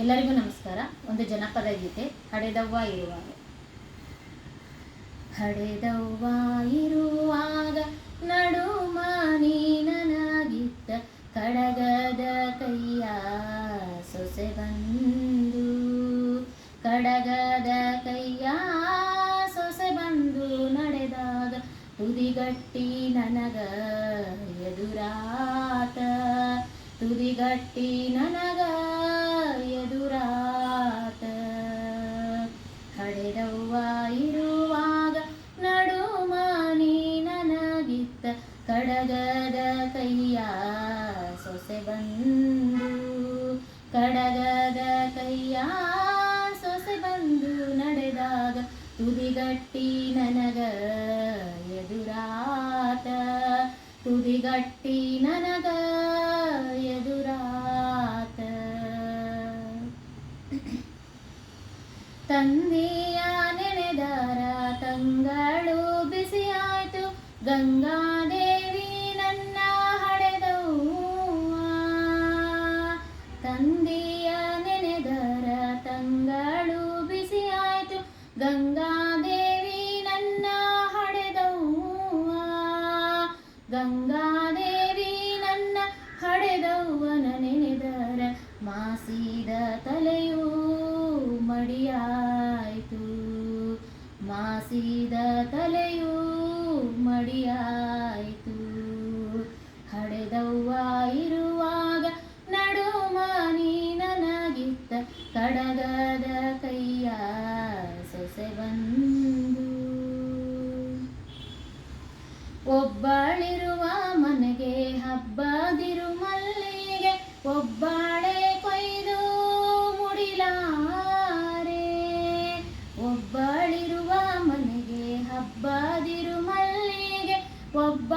ಎಲ್ಲರಿಗೂ ನಮಸ್ಕಾರ. ಒಂದು ಜನಪದ ಗೀತೆ, ಹಡೆದವ್ವ ಇರುವಾಗ ಹಡೆದವ್ವ ಇರುವಾಗ ನಡುಮ ಮಾನೀನಾಗಿದ್ದ ಕಡಗದ ಕೈಯ ಸೊಸೆ ಬಂದು, ಕಡಗದ ಕೈಯ ಸೊಸೆ ಬಂದು ನಡೆದಾಗ ತುದಿಗಟ್ಟಿ ನನಗ ಎದುರಾತ. ತುದಿಗಟ್ಟಿ ನನಗ ಕಡಗದ ಕೈಯ ಸೊಸೆ ಬಂದು, ಕಡಗದ ಕೈಯ ಸೊಸೆ ಬಂದು ನಡೆದಾಗ ತುದಿಗಟ್ಟಿ ನನಗ ಎದುರಾತ. ತುದಿಗಟ್ಟಿ ನನಗ ಎದುರಾತ. ತಂದೆಯ ಗಂಗಾದೇವಿ ನನ್ನ ಹಡೆದವ್ವನ ನೆನೆದರ ಮಾಸಿದ ತಲೆಯೂ ಮಡಿಯಾಯಿತು. ಮಾಸಿದ ತಲೆಯೂ ಮಡಿಯಾಯಿತು. ಹಡೆದವ್ವ ಇರುವಾಗ ನಡುಮ ನನಗಿತ್ತ ಕಡಗದ ಕೈಯ ಸೊಸೆ ಬಂದು ಒಬ್ಬಳಿರುವ ಮನೆಗೆ ಹಬ್ಬದಿರು ಮಲ್ಲಿಗೆ ಒಬ್ಬಾಳೆ ಕೊಯ್ದು ಮುಡಿಲಾರೆ. ಒಬ್ಬಳಿರುವ ಮನೆಗೆ ಹಬ್ಬದಿರು ಮಲ್ಲಿಗೆ ಒಬ್ಬ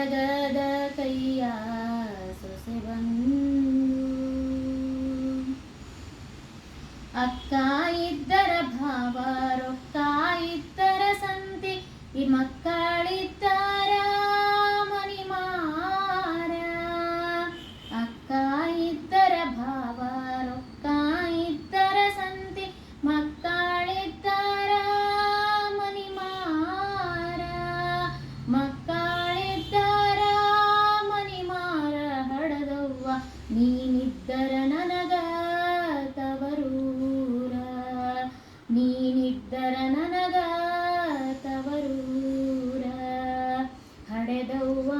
ಕಡಗದ ಕೈಯ ಸೊಸೆ ಬಂದು. ಅಕ್ಕ ಇದ್ದರ ಭಾವ ರೊಕ್ಕ ಇದ್ದರ ಸಂತೆ ಈ ಮಕ್ಕ ದರನನಗ ತವರೂರ ಹಡೆದವ್ವ